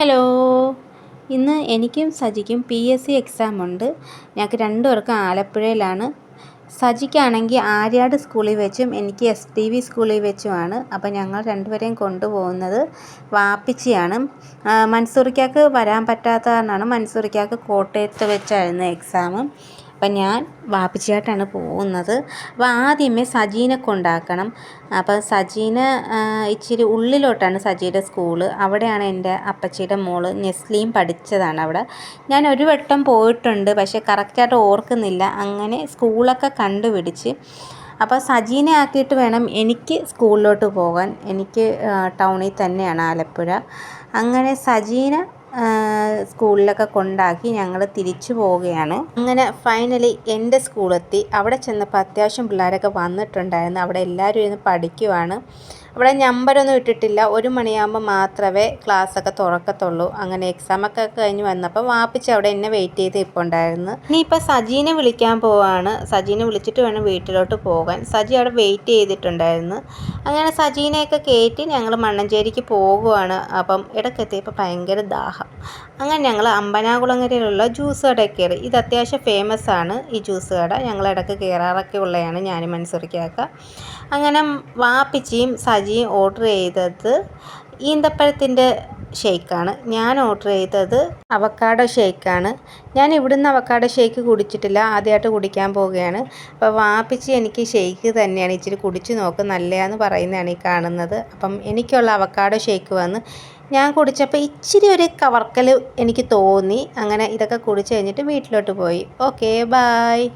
Hello. ഇന്ന് എനിക്കും സജിക്കും പി എസ് സി എക്സാം ഉണ്ട്. ഞങ്ങൾക്ക് രണ്ടുപേർക്കും ആലപ്പുഴയിലാണ്. സജിക്കാണെങ്കിൽ ആര്യാട് സ്കൂളിൽ വെച്ചും എനിക്ക് എസ് ടി വി സ്കൂളിൽ വെച്ചുമാണ്. അപ്പോൾ ഞങ്ങൾ രണ്ടുപേരെയും കൊണ്ടുപോകുന്നത് വാപ്പിച്ചിയാണ്. മൻസൂറിക്കാക്ക് വരാൻ പറ്റാത്ത കാരണമാണ് മൻസൂറിക്കാക്ക് കോട്ടയത്ത് വെച്ചായിരുന്നു എക്സാം അപ്പം ഞാൻ വാപ്പിച്ചിയായിട്ടാണ് പോകുന്നത്. അപ്പോൾ ആദ്യമേ സജീനെ കൊണ്ടാക്കണം. അപ്പോൾ സജീന ഇച്ചിരി ഉള്ളിലോട്ടാണ് സജിയുടെ സ്കൂൾ. അവിടെയാണ് എന്റെ അപ്പച്ചിയുടെ മോൾ നെസ്ലിയും പഠിച്ചതാണ് അവിടെ. ഞാൻ ഒരു വട്ടം പോയിട്ടുണ്ട് പക്ഷേ കറക്റ്റായിട്ട് ഓർക്കുന്നില്ല. അങ്ങനെ സ്കൂളൊക്കെ കണ്ടുപിടിച്ച്. അപ്പോൾ സജീനെ ആക്കിയിട്ട് വേണം എനിക്ക് സ്കൂളിലോട്ട് പോകാൻ. എനിക്ക് ടൗണിൽ തന്നെയാണ് ആലപ്പുഴ. അങ്ങനെ സജീന സ്കൂളിലൊക്കെ കൊണ്ടാക്കി ഞങ്ങൾ തിരിച്ചു പോവുകയാണ്. അങ്ങനെ ഫൈനലി എന്റെ സ്കൂളെത്തി. അവിടെ ചെന്നപ്പോൾ അത്യാവശ്യം പിള്ളേരൊക്കെ വന്നിട്ടുണ്ടായിരുന്നു. അവിടെ എല്ലാവരും ഇരുന്ന് പഠിക്കുവാണ്. അവിടെ നമ്പരൊന്നും ഇട്ടിട്ടില്ല. ഒരു മണിയാകുമ്പോൾ മാത്രമേ ക്ലാസ്സൊക്കെ തുറക്കത്തുള്ളൂ. അങ്ങനെ എക്സാമൊക്കെ കഴിഞ്ഞ് വന്നപ്പോൾ വാപ്പിച്ച് അവിടെ എന്നെ വെയിറ്റ് ചെയ്ത് ഇപ്പോൾ ഉണ്ടായിരുന്നു. ഇനിയിപ്പോൾ സജീനെ വിളിക്കാൻ പോവാണ്. സജീനെ വിളിച്ചിട്ട് വേണം വീട്ടിലോട്ട് പോകാൻ. സജി അവിടെ വെയിറ്റ് ചെയ്തിട്ടുണ്ടായിരുന്നു. അങ്ങനെ സജീനെയൊക്കെ കയറ്റി ഞങ്ങൾ മണ്ണഞ്ചേരിക്ക് പോകുവാണ്. അപ്പം ഇടയ്ക്കെത്തിയപ്പോൾ ഭയങ്കര ദാഹം. അങ്ങനെ ഞങ്ങൾ അമ്പനാകുളങ്ങരയിലുള്ള ജ്യൂസ് കട കയറി. ഇത് അത്യാവശ്യം ഫേമസ് ആണ് ഈ ജ്യൂസ് കട. ഞങ്ങൾ ഇടയ്ക്ക് കയറാറൊക്കെ ഉള്ളതാണ് ഞാനും മനസ്സറിക്കാക്ക അങ്ങനെ വാപ്പിച്ചിയും സജിയും ഓർഡർ ചെയ്തത് ഈന്തപ്പഴത്തിന്റെ ഷേക്കാണ്. ഞാൻ ഓർഡർ ചെയ്തത് അവക്കാടോ ഷേക്കാണ്. ഞാൻ ഇവിടുന്ന് അവക്കാടോ ഷേക്ക് കുടിച്ചിട്ടില്ല. ആദ്യമായിട്ട് കുടിക്കാൻ പോവുകയാണ്. അപ്പോൾ വാപ്പിച്ച് എനിക്ക് ഷേക്ക് തന്നെയാണ് ഇച്ചിരി കുടിച്ച് നോക്ക് നല്ലതാന്ന് പറയുന്നതാണ് ഈ കാണുന്നത്. അപ്പം എനിക്കുള്ള അവക്കാടോ ഷേക്ക് വന്ന് ഞാൻ കുടിച്ചപ്പോൾ ഇച്ചിരി ഒരു കവർക്കൽ എനിക്ക് തോന്നി. അങ്ങനെ ഇതൊക്കെ കുടിച്ച് കഴിഞ്ഞിട്ട് വീട്ടിലോട്ട് പോയി. Okay bye